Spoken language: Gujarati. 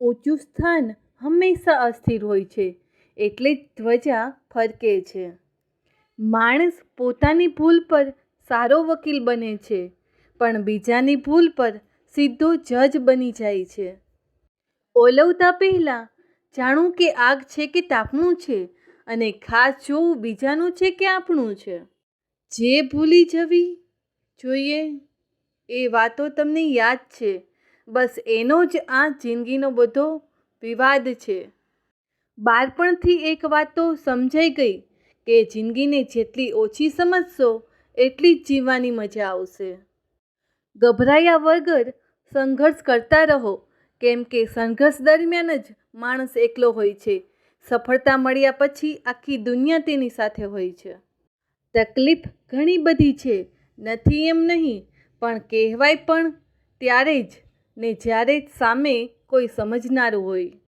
ઊંચું સ્થાન હંમેશા અસ્થિર હોય છે, એટલે ધ્વજા ફરકે છે. માણસ પોતાની ભૂલ પર સારો વકીલ બને છે, પણ બીજાની ભૂલ પર સીધો જજ બની જાય છે. ઓલવતા પહેલાં જાણવું કે આગ છે કે તાપણું છે, અને ખાસ જોવું બીજાનું છે કે આપણું છે. જે ભૂલી જવી જોઈએ, એ વાતો તમને યાદ છે બસ એનો જ આ જિંદગીનો બધો વિવાદ છે. બાળપણથી એક વાત તો સમજાઈ ગઈ કે જિંદગીને જેટલી ઓછી સમજશો, એટલી જ જીવવાની મજા આવશે. ગભરાયા વગર સંઘર્ષ કરતા રહો, કેમ કે સંઘર્ષ દરમિયાન જ માણસ એકલો હોય છે. સફળતા મળ્યા પછી આખી દુનિયા તેની સાથે હોય છે. તકલીફ ઘણી બધી છે, નથી એમ નહીં, પણ કહેવાય પણ ત્યારે જ. ને જ્યારે સામે કોઈ સમજનારું હોય.